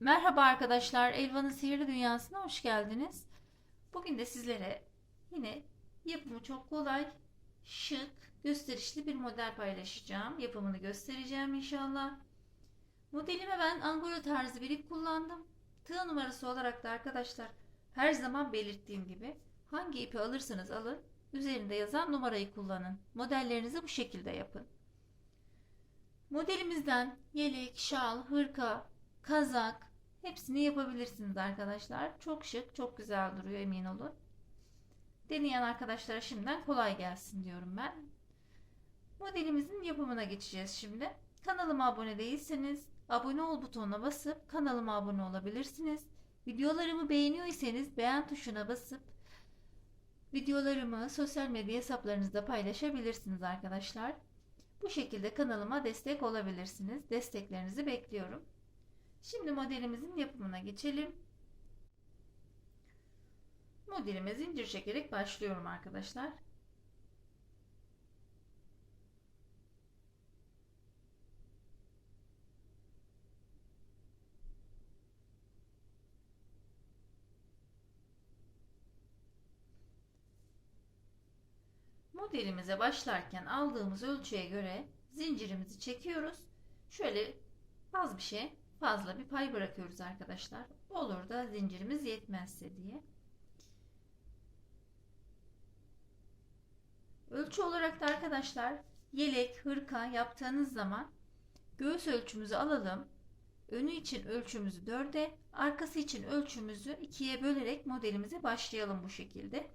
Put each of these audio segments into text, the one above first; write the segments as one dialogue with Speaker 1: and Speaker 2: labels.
Speaker 1: Merhaba arkadaşlar, Elvan'ın Sihirli Dünyası'na hoş geldiniz. Bugün de sizlere yine yapımı çok kolay, şık, gösterişli bir model paylaşacağım. Yapımını göstereceğim inşallah. Modelime ben Angora tarzı bir ip kullandım. Tığ numarası olarak da arkadaşlar her zaman belirttiğim gibi hangi ipi alırsanız alın, üzerinde yazan numarayı kullanın. Modellerinizi bu şekilde yapın. Modelimizden yelek, şal, hırka, kazak hepsini yapabilirsiniz arkadaşlar. Çok şık, çok güzel duruyor emin olun. Deneyen arkadaşlara şimdiden kolay gelsin diyorum ben. Modelimizin yapımına geçeceğiz şimdi. Kanalıma abone değilseniz abone ol butonuna basıp kanalıma abone olabilirsiniz. Videolarımı beğeniyorsanız beğen tuşuna basıp videolarımı sosyal medya hesaplarınızda paylaşabilirsiniz arkadaşlar. Bu şekilde kanalıma destek olabilirsiniz. Desteklerinizi bekliyorum. Şimdi modelimizin yapımına geçelim. Modelime zincir çekerek başlıyorum arkadaşlar. Modelimize başlarken aldığımız ölçüye göre zincirimizi çekiyoruz. Şöyle az bir şey fazla bir pay bırakıyoruz arkadaşlar. Olur da zincirimiz yetmezse diye. Ölçü olarak da arkadaşlar yelek, hırka yaptığınız zaman göğüs ölçümüzü alalım. Önü için ölçümüzü 4'e, arkası için ölçümüzü 2'ye bölerek modelimize başlayalım bu şekilde.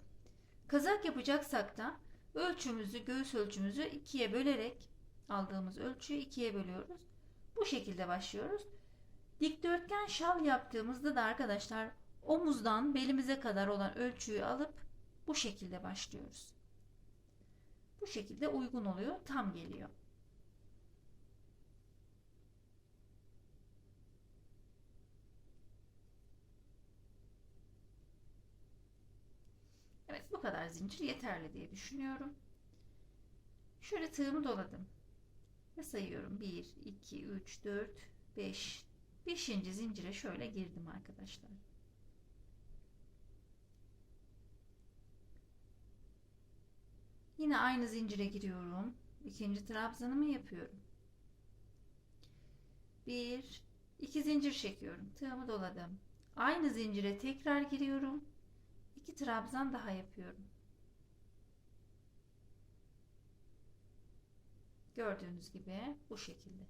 Speaker 1: Kazak yapacaksak da ölçümüzü, göğüs ölçümüzü 2'ye bölerek aldığımız ölçüyü 2'ye bölüyoruz. Bu şekilde başlıyoruz. Dikdörtgen şal yaptığımızda da arkadaşlar omuzdan belimize kadar olan ölçüyü alıp bu şekilde başlıyoruz. Bu şekilde uygun oluyor, tam geliyor. Evet bu kadar zincir yeterli diye düşünüyorum. Şöyle tığımı doladım. Ve sayıyorum. 1, 2, 3, 4, 5. 5. zincire şöyle girdim arkadaşlar. Yine aynı zincire giriyorum. İkinci trabzanımı yapıyorum. 1, 2 zincir çekiyorum. Tığımı doladım. Aynı zincire tekrar giriyorum. 2 trabzan daha yapıyorum. Gördüğünüz gibi bu şekilde.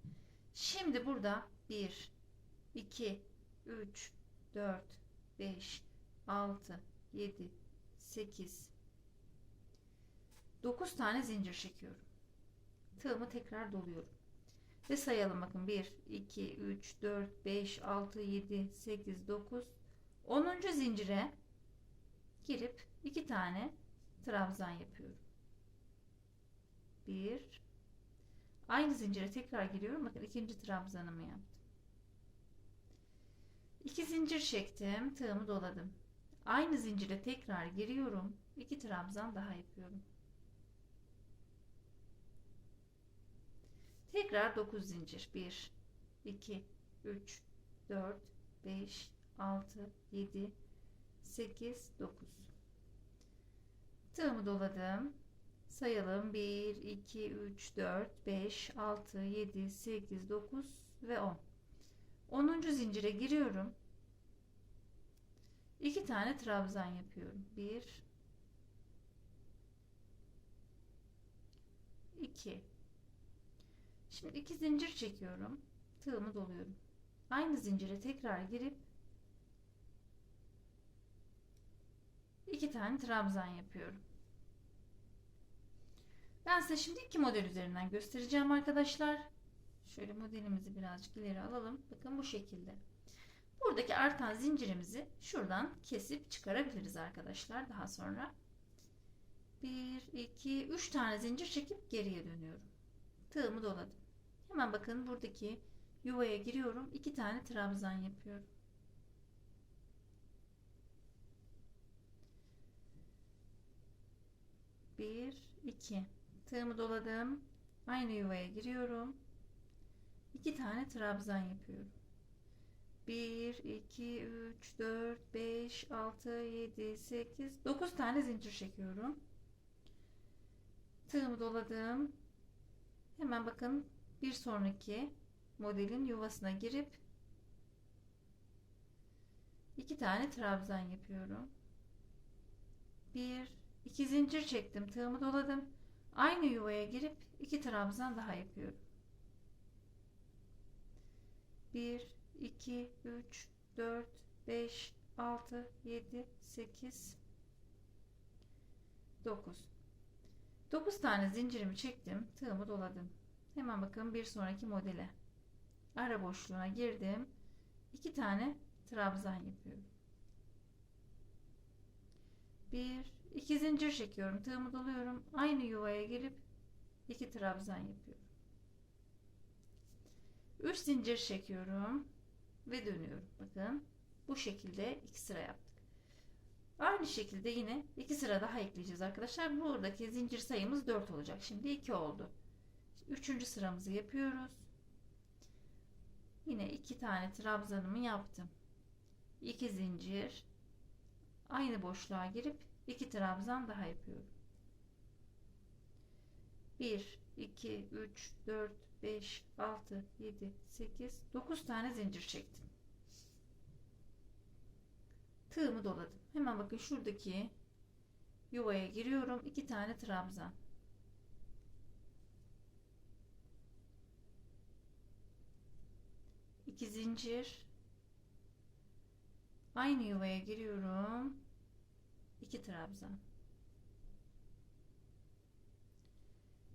Speaker 1: Şimdi burada 1, 2, 3, 4, 5, 6, 7, 8, 9 tane zincir çekiyorum. Tığımı tekrar doluyorum. Ve sayalım bakın 1, 2, 3, 4, 5, 6, 7, 8, 9, 10. zincire girip 2 tane trabzan yapıyorum. 1 Aynı zincire tekrar giriyorum. Bakın ikinci trabzanımı yaptım. 2 zincir çektim. Tığımı doladım. Aynı zincire tekrar giriyorum. 2 trabzan daha yapıyorum. Tekrar 9 zincir. 1 2 3 4 5 6 7 8 9 Tığımı doladım. Sayalım 1 2 3 4 5 6 7 8 9 ve 10 10. zincire giriyorum. 2 tane trabzan yapıyorum. 1 2 şimdi 2 zincir çekiyorum. Tığımı doluyorum. Aynı zincire tekrar girip 2 tane trabzan yapıyorum. Ben size şimdi iki model üzerinden göstereceğim arkadaşlar. Şöyle modelimizi birazcık ileri alalım. Bakın bu şekilde. Buradaki artan zincirimizi şuradan kesip çıkarabiliriz arkadaşlar daha sonra. 1, 2, 3 tane zincir çekip geriye dönüyorum. Tığımı doladım. Hemen bakın buradaki yuvaya giriyorum. 2 tane trabzan yapıyorum. Bir, iki. Tığımı doladım. Aynı yuvaya giriyorum. İki tane trabzan yapıyorum. 1, 2, 3, 4, 5, 6, 7, 8, 9 tane zincir çekiyorum. Tığımı doladım. Hemen bakın bir sonraki modelin yuvasına girip iki tane trabzan yapıyorum. Bir, iki zincir çektim. Tığımı doladım. Aynı yuvaya girip iki trabzan daha yapıyorum. 1, 2, 3, 4, 5, 6, 7, 8, 9. 9 tane zincirimi çektim. Tığımı doladım. Hemen bakın bir sonraki modele. Ara boşluğuna girdim. 2 tane trabzan yapıyorum. 1, 2 zincir çekiyorum. Tığımı doluyorum. Aynı yuvaya girip 2 trabzan yapıyorum. 3 zincir çekiyorum ve dönüyorum. Bakın bu şekilde 2 sıra yaptık. Aynı şekilde yine 2 sıra daha ekleyeceğiz arkadaşlar. Buradaki zincir sayımız 4 olacak. Şimdi 2 oldu. Üçüncü sıramızı yapıyoruz. Yine 2 tane trabzanımı yaptım. 2 zincir aynı boşluğa girip 2 trabzan daha yapıyorum. 1 2 3 4 5 6 7 8 9 tane zincir çektim. Tığımı doladım. Hemen bakın şuradaki yuvaya giriyorum. 2 tane trabzan. İki zincir. Aynı yuvaya giriyorum. 2 trabzan.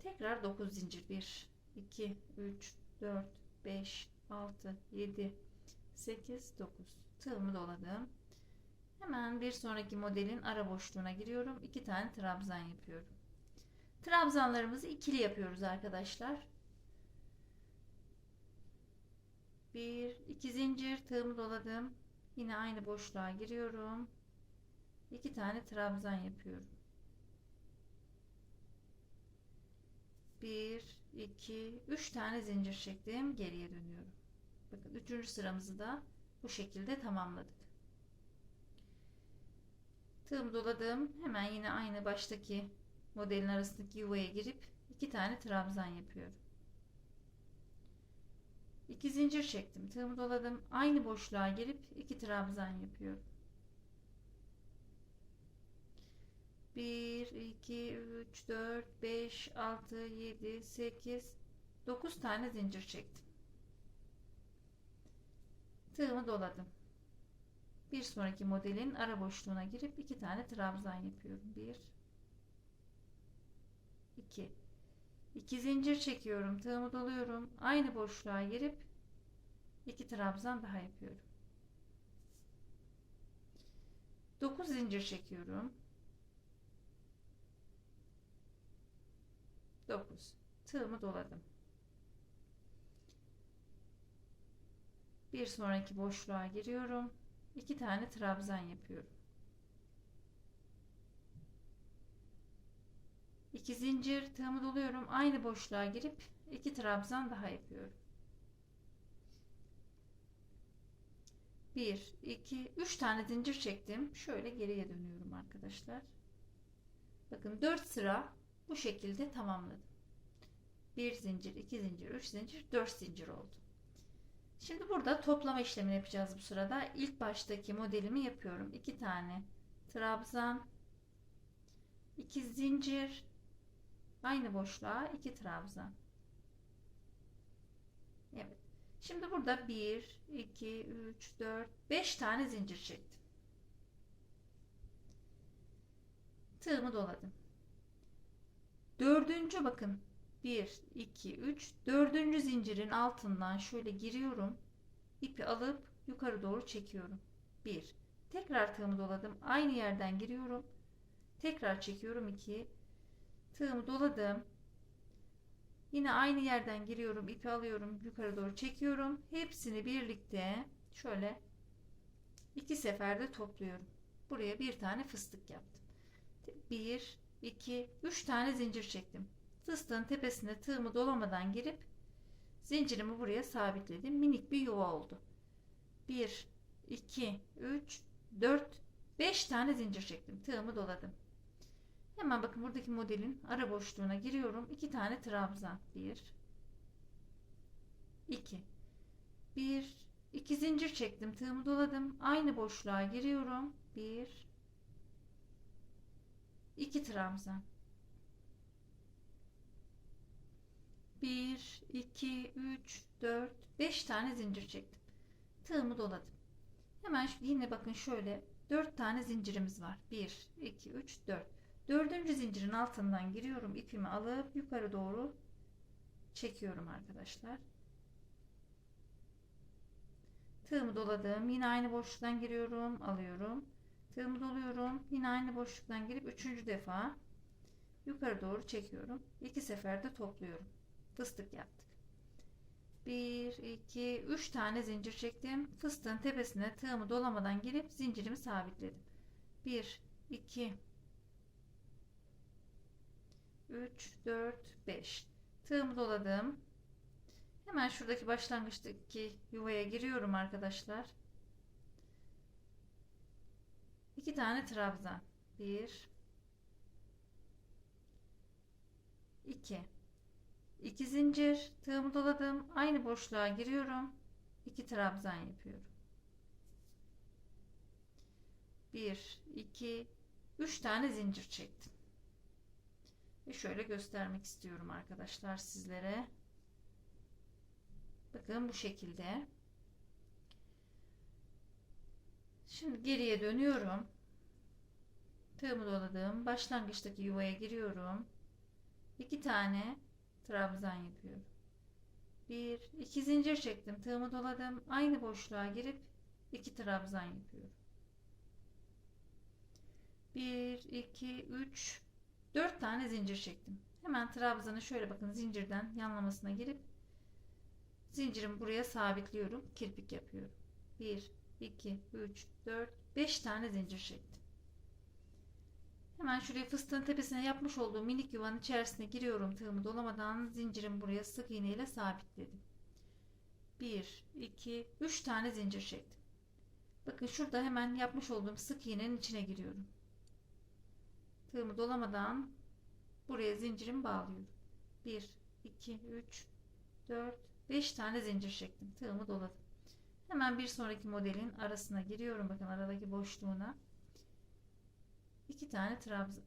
Speaker 1: Tekrar 9 zincir. 1 2 3 4 5 6 7 8 9 tığımı doladım. Hemen bir sonraki modelin ara boşluğuna giriyorum. 2 tane trabzan yapıyorum. Trabzanlarımızı ikili yapıyoruz arkadaşlar. 1 2 zincir tığımı doladım. Yine aynı boşluğa giriyorum. 2 tane trabzan yapıyorum. 1 2 3 tane zincir çektim. Geriye dönüyorum. Bakın 3. sıramızı da bu şekilde tamamladık. Tığımı doladım. Hemen yine aynı baştaki modelin arasındaki yuvaya girip 2 tane trabzan yapıyorum. 2 zincir çektim. Tığımı doladım. Aynı boşluğa girip 2 trabzan yapıyorum. 1 2 3 4 5 6 7 8 9 tane zincir çektim. Tığımı doladım. Bir sonraki modelin ara boşluğuna girip 2 tane trabzan yapıyorum. 1 2 2 zincir çekiyorum. Tığımı doluyorum. Aynı boşluğa girip 2 trabzan daha yapıyorum. 9 zincir çekiyorum. 9 tığımı doladım. Bir sonraki boşluğa giriyorum. 2 tane trabzan yapıyorum. 2 zincir tığımı doluyorum. Aynı boşluğa girip 2 trabzan daha yapıyorum. 1 2 3 tane zincir çektim. Şöyle geriye dönüyorum arkadaşlar. Bakın 4 sıra bu şekilde tamamladım. 1 zincir, 2 zincir, 3 zincir, 4 zincir oldu. Şimdi burada toplama işlemini yapacağız bu sırada. İlk baştaki modelimi yapıyorum. 2 tane trabzan, 2 zincir, aynı boşluğa 2 trabzan. Evet. Şimdi burada 1, 2, 3, 4, 5 tane zincir çektim. Tığımı doladım. Dördüncü bakın 1 2 3 dördüncü zincirin altından şöyle giriyorum. İpi alıp yukarı doğru çekiyorum. 1 tekrar tığımı doladım. Aynı yerden giriyorum. Tekrar çekiyorum. 2 tığımı doladım. Yine aynı yerden giriyorum. İpi alıyorum. Yukarı doğru çekiyorum. Hepsini birlikte şöyle iki seferde topluyorum. Buraya bir tane fıstık yaptım. 1 2 3 tane zincir çektim fıstığın tepesine tığımı dolamadan girip zincirimi buraya sabitledim. Minik bir yuva oldu. 1 2 3 4 5 tane zincir çektim. Tığımı doladım. Hemen bakın buradaki modelin ara boşluğuna giriyorum. 2 tane trabzan. 1 2 1 2 zincir çektim. Tığımı doladım. Aynı boşluğa giriyorum. 1 2 trabzan. 1 2 3 4 5 tane zincir çektim. Tığımı doladım. Hemen yine bakın şöyle 4 tane zincirimiz var. 1 2 3 4. Dördüncü zincirin altından giriyorum. ipimi alıp yukarı doğru çekiyorum arkadaşlar. Tığımı doladım. Yine aynı boşluktan giriyorum. Alıyorum. Tığımı doluyorum. Yine aynı boşluktan girip üçüncü defa yukarı doğru çekiyorum. İki seferde topluyorum. Fıstık yaptık. 1, 2, 3 tane zincir çektim. Fıstığın tepesine tığımı dolamadan girip zincirimi sabitledim. 1, 2, 3, 4, 5. Tığımı doladım. Hemen şuradaki başlangıçtaki yuvaya giriyorum arkadaşlar. 2 tane trabzan. 1 2 2 zincir tığımı doladım. Aynı boşluğa giriyorum. 2 trabzan yapıyorum. 1 2 3 tane zincir çektim. Ve şöyle göstermek istiyorum arkadaşlar sizlere. Bakın bu şekilde. Şimdi geriye dönüyorum. Tığımı doladım. Başlangıçtaki yuvaya giriyorum. 2 tane trabzan yapıyorum. 1 2 zincir çektim. Tığımı doladım. Aynı boşluğa girip 2 trabzan yapıyorum. 1 2 3 4 tane zincir çektim. Hemen trabzanı şöyle bakın zincirden yanlamasına girip zincirimi buraya sabitliyorum. Kirpik yapıyorum. 1 2 3 4 5 tane zincir çektim. Hemen şuraya fıstığın tepesine yapmış olduğum minik yuvanın içerisine giriyorum. Tığımı dolamadan zincirimi buraya sık iğne ile sabitledim. 1 2 3 tane zincir çektim. Bakın şurada hemen yapmış olduğum sık iğnenin içine giriyorum. Tığımı dolamadan buraya zincirimi bağlıyorum. 1 2 3 4 5 tane zincir çektim. Tığımı doladım. Hemen bir sonraki modelin arasına giriyorum. Bakın aradaki boşluğuna. 2 tane trabzan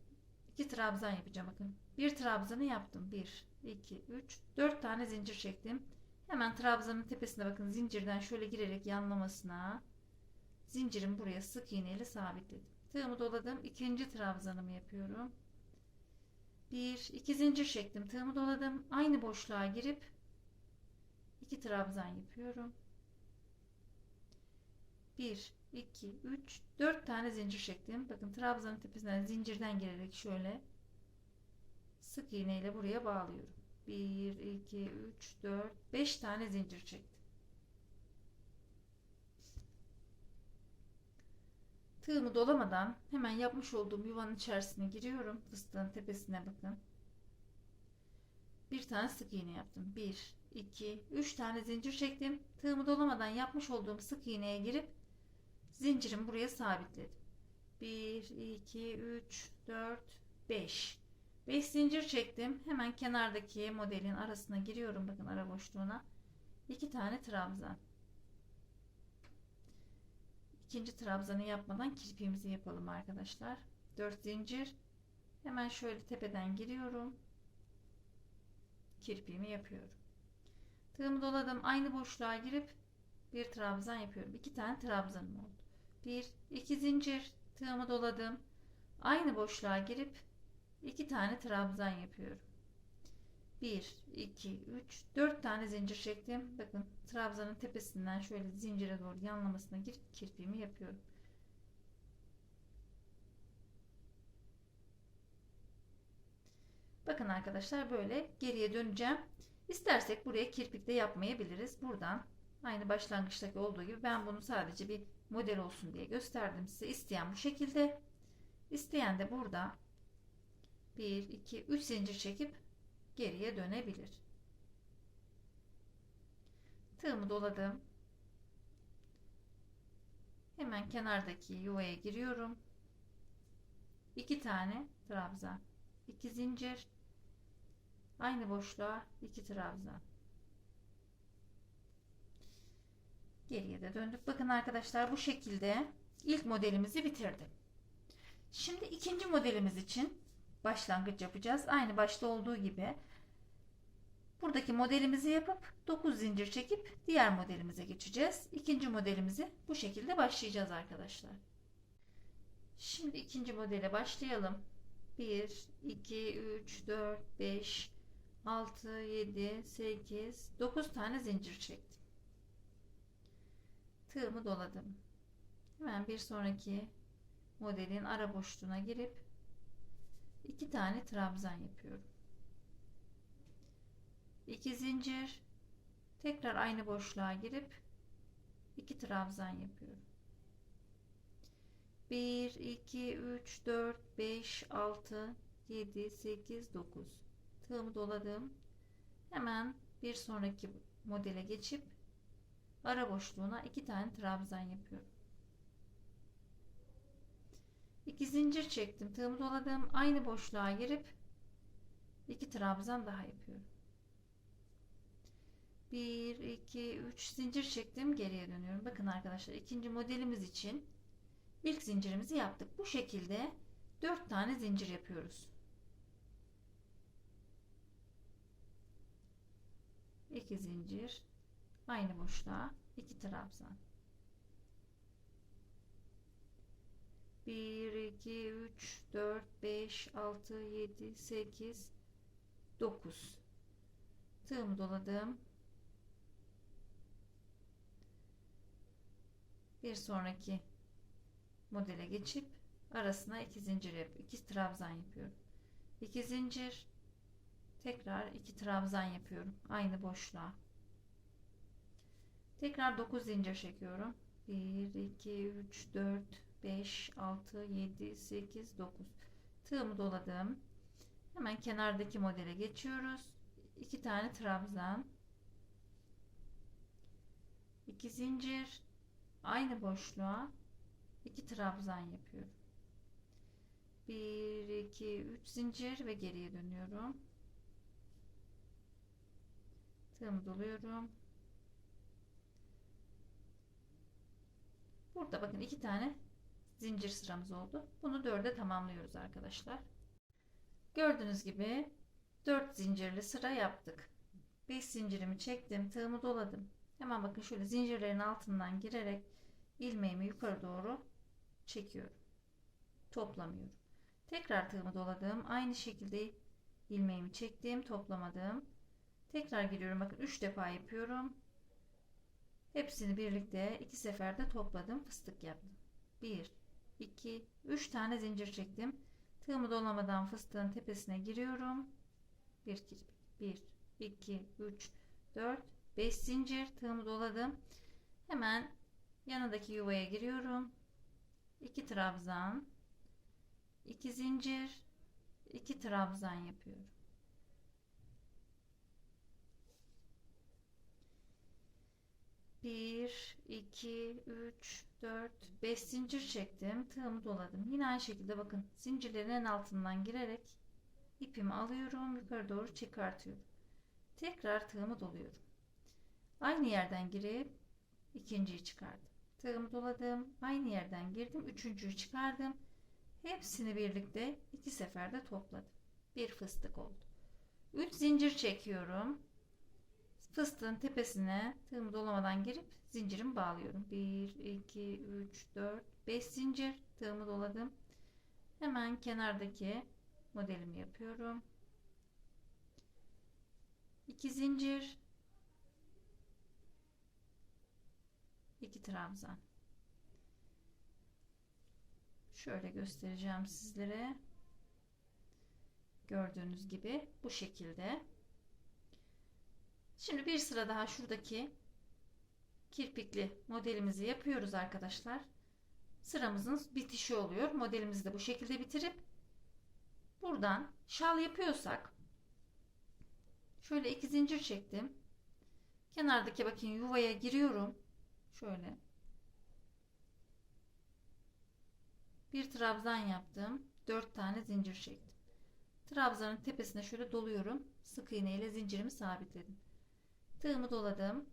Speaker 1: 2 trabzan yapacağım bakın. Bir trabzanı yaptım. 1 2 3 4 tane zincir çektim. Hemen trabzanın tepesine bakın zincirden şöyle girerek yanlamasına zincirimi buraya sık iğne ile sabitledim. Tığımı doladım. ikinci trabzanımı yapıyorum. 1 2 zincir çektim. Tığımı doladım. Aynı boşluğa girip 2 trabzan yapıyorum. 1 2 3 4 tane zincir çektim. Bakın trabzanın tepesinden zincirden girerek şöyle sık iğne ile buraya bağlıyorum. 1 2 3 4 5 tane zincir çektim. Tığımı dolamadan hemen yapmış olduğum yuvanın içerisine giriyorum. Fıstığın tepesine bakın. Bir tane sık iğne yaptım. 1 2 3 tane zincir çektim. Tığımı dolamadan yapmış olduğum sık iğneye girip zincirimi buraya sabitledim. 1 2 3 4 5 5 zincir çektim. Hemen kenardaki modelin arasına giriyorum. Bakın ara boşluğuna. 2 tane trabzan. İkinci trabzanı yapmadan kirpiğimizi yapalım arkadaşlar. 4 zincir. Hemen şöyle tepeden giriyorum. Kirpiğimi yapıyorum. Tığımı doladım. Aynı boşluğa girip bir trabzan yapıyorum. 2 tane trabzanım oldu. 1 2 zincir tığımı doladım. Aynı boşluğa girip 2 tane trabzan yapıyorum. 1 2 3 4 tane zincir çektim. Bakın trabzanın tepesinden şöyle zincire doğru yanlamasına girip kirpiğimi yapıyorum. Bakın arkadaşlar böyle geriye döneceğim. İstersek buraya kirpik de yapmayabiliriz. Buradan aynı başlangıçtaki olduğu gibi ben bunu sadece bir model olsun diye gösterdim size. İsteyen bu şekilde. İsteyen de burada 1 2 3 zincir çekip geriye dönebilir. Tığımı doladım. Hemen kenardaki yuvaya giriyorum. İki tane trabzan. iki zincir. Aynı boşluğa iki trabzan. Geriye de döndük. Bakın arkadaşlar bu şekilde ilk modelimizi bitirdim. Şimdi ikinci modelimiz için başlangıç yapacağız. Aynı başta olduğu gibi buradaki modelimizi yapıp 9 zincir çekip diğer modelimize geçeceğiz. İkinci modelimizi bu şekilde başlayacağız arkadaşlar. Şimdi ikinci modele başlayalım. 1, 2, 3, 4, 5, 6, 7, 8, 9 tane zincir çektim. Tığımı doladım. Hemen bir sonraki modelin ara boşluğuna girip iki tane trabzan yapıyorum. 2 zincir tekrar aynı boşluğa girip iki trabzan yapıyorum. 1 2 3 4 5 6 7 8 9 tığımı doladım. Hemen bir sonraki modele geçip ara boşluğuna iki tane trabzan yapıyorum. 2 zincir çektim. Tığımı doladım. Aynı boşluğa girip iki trabzan daha yapıyorum. 1 2 3 zincir çektim. Geriye dönüyorum. Bakın arkadaşlar ikinci modelimiz için ilk zincirimizi yaptık. Bu şekilde 4 tane zincir yapıyoruz. 2 zincir aynı boşluğa 2 trabzan. 1 2 3 4 5 6 7 8 9 tığımı doladım. Bir sonraki modele geçip arasına iki zincir yap, iki trabzan yapıyorum. 2 zincir tekrar iki trabzan yapıyorum aynı boşluğa. Tekrar 9 zincir çekiyorum. 1 2 3 4 5 6 7 8 9 tığımı doladım. Hemen kenardaki modele geçiyoruz. 2 tane trabzan. 2 zincir aynı boşluğa 2 trabzan yapıyorum. 1 2 3 zincir ve geriye dönüyorum. Tığımı doluyorum. Burada bakın iki tane zincir sıramız oldu. Bunu dörde tamamlıyoruz arkadaşlar. Gördüğünüz gibi 4 zincirli sıra yaptık. 5 zincirimi çektim. Tığımı doladım. Hemen bakın şöyle zincirlerin altından girerek ilmeğimi yukarı doğru çekiyorum. Toplamıyorum. Tekrar tığımı doladım. Aynı şekilde ilmeğimi çektim. Toplamadım. Tekrar giriyorum. Bakın 3 defa yapıyorum. Hepsini birlikte iki seferde topladım. Fıstık yaptım. 1, 2, 3 tane zincir çektim. Tığımı dolamadan fıstığın tepesine giriyorum. 1, 1, 2, 3, 4, 5 zincir. Tığımı doladım. Hemen yanındaki yuvaya giriyorum. 2 trabzan, 2 zincir, 2 trabzan yapıyorum. 1, 2, 3, 4, 5 zincir çektim. Tığımı doladım. Yine aynı şekilde bakın zincirlerin en altından girerek ipimi alıyorum. Yukarı doğru çıkartıyorum. Tekrar tığımı doluyorum. Aynı yerden girip ikinciyi çıkardım. Tığımı doladım. Aynı yerden girdim. Üçüncüyü çıkardım. Hepsini birlikte iki seferde topladım. Bir fıstık oldu. 3 zincir çekiyorum fıstığın tepesine tığımı dolamadan girip zincirimi bağlıyorum. 1 2 3 4 5 zincir tığımı doladım. Hemen kenardaki modelimi yapıyorum. 2 zincir 2 trabzan. Şöyle göstereceğim sizlere. Gördüğünüz gibi bu şekilde Şimdi bir sıra daha şuradaki kirpikli modelimizi yapıyoruz arkadaşlar. Sıramızın bitişi oluyor. Modelimizi de bu şekilde bitirip buradan şal yapıyorsak şöyle iki zincir çektim. Kenardaki bakın yuvaya giriyorum. Şöyle. Bir trabzan yaptım. 4 tane zincir çektim. Trabzanın tepesine şöyle doluyorum. Sık iğne ile zincirimi sabitledim. Tığımı doladım.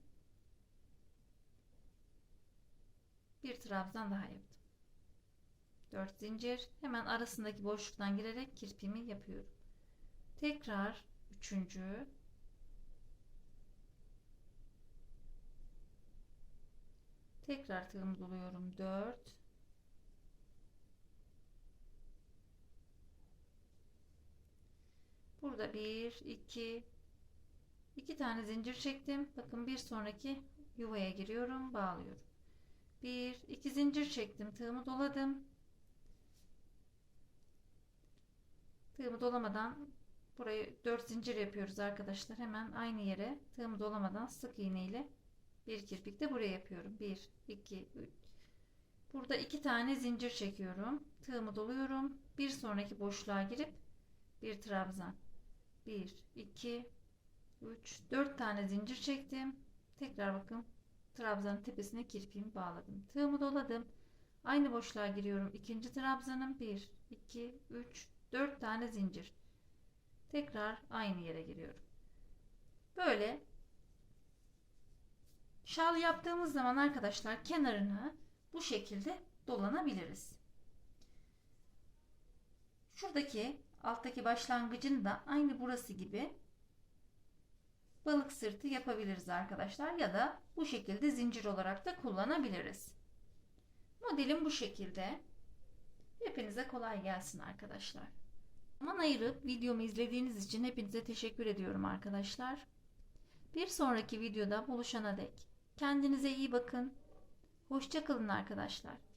Speaker 1: Bir trabzan daha yaptım. 4 zincir. Hemen arasındaki boşluktan girerek kirpimi yapıyorum. Tekrar üçüncü. Tekrar tığımı doluyorum. 4 Burada 1 2 2 tane zincir çektim. Bakın bir sonraki yuvaya giriyorum, bağlıyorum. 1 2 zincir çektim. Tığımı doladım. Tığımı dolamadan burayı 4 zincir yapıyoruz arkadaşlar. Hemen aynı yere tığımı dolamadan sık iğne ile bir kirpik de buraya yapıyorum. 1 2 3 Burada iki tane zincir çekiyorum. Tığımı doluyorum. Bir sonraki boşluğa girip bir trabzan. 1 2 3 4 tane zincir çektim. Tekrar bakın trabzanın tepesine kirpiğimi bağladım. Tığımı doladım. Aynı boşluğa giriyorum. İkinci trabzanım 1 2 3 4 tane zincir. Tekrar aynı yere giriyorum. Böyle şal yaptığımız zaman arkadaşlar kenarını bu şekilde dolanabiliriz. Şuradaki alttaki başlangıcını da aynı burası gibi balık sırtı yapabiliriz arkadaşlar ya da bu şekilde zincir olarak da kullanabiliriz. Modelim bu şekilde. Hepinize kolay gelsin arkadaşlar. Zaman ayırıp videomu izlediğiniz için hepinize teşekkür ediyorum arkadaşlar. Bir sonraki videoda buluşana dek kendinize iyi bakın. Hoşçakalın arkadaşlar.